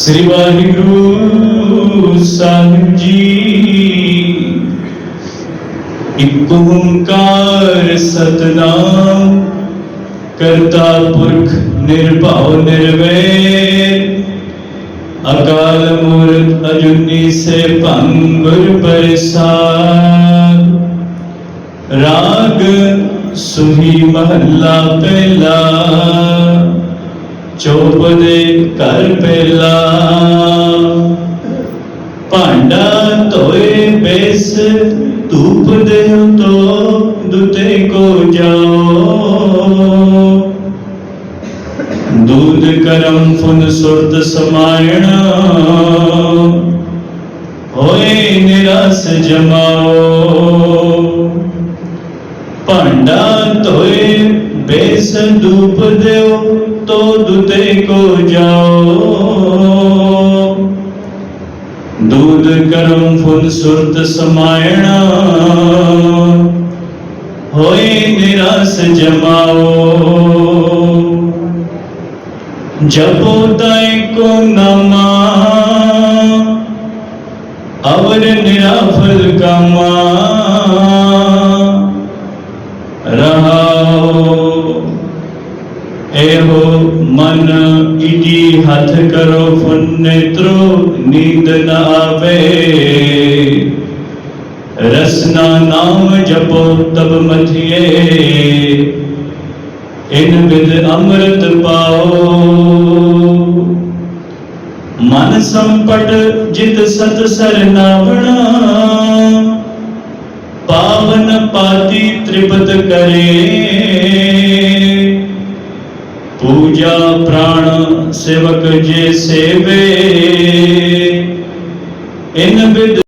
ਸ੍ਰੀ ਵਾਹਿਗੁਰੂ ਸਾਹਿਬ ਜੀ। ਇੱਕ ਓੰਕਾਰ ਸਤਨਾਮ ਕਰਤਾ ਪੁਰਖ ਨਿਰਭਉ ਨਿਰਵੈਰ। ਅਕਾਲ ਮੂਰਤ ਅਜੂਨੀ ਸੇ ਭੰਗੁਰ ਪ੍ਰਸਾਦ। ਰਾਗ ਸੁਹੀ ਮਹੱਲਾ ਪਹਿਲਾ। ਚੋਪ ਦੇ ਘਰ ਪਹਿਲਾ। ਭਾਂਡਾ ਧੋਏ ਬੇਸ, ਧੂਪ ਦੇ ਤੋ ਦੁਤੇ ਕੋ ਜਾਓ। ਦੂਧ ਕਰਮ ਫੁਨ ਸੁਰਤ ਸਮਾਇਣਾ ਹੋਏ ਨਿਰਸ ਜਮਾਓ। ਭਾਂਡਾ ਧੋਏ ਬੇਸ ਧੂਪ ਦਿਓ, ਤੋ ਦੁਤੇ ਕੋ ਜਾਓ। ਦੂਧ ਕਰਮ ਫੁਨ ਸੁਰਤ ਸਮਾਇਣਾ। ਹੋਏ ਨਿਰਸ ਜਮਾਓ। ਜਪੋ ਤੈ ਕੋ ਨਮਾ, ਅਵਰ ਨਿਰਾਫਲ ਕਮਾ। ਇਹੋ ਮਨ ਇਜੀ ਹੱਥ ਕਰੋ, ਫੁਨ ਨੇਤਰੋ ਨੀਂਦ ਨ ਆਵੇ। ਰਸਨਾ ਨਾਮ ਜਪੋ ਤਬ ਮਥਿਏ ਇਨ ਬਿਦ ਅੰਮ੍ਰਿਤ ਪਾਓ। ਮਨ ਸੰਪਟ ਜਿਤ ਸਤ ਸਰਨਾਵਣਾ ਪਾਵਨ ਪਾਤੀ ਤ੍ਰਿਪਤ ਕਰੇ। ਪੂਜਾ ਪ੍ਰਾਣ ਸੇਵਕ ਜੇ ਸੇਵੇ ਇਨ ਬਿਦ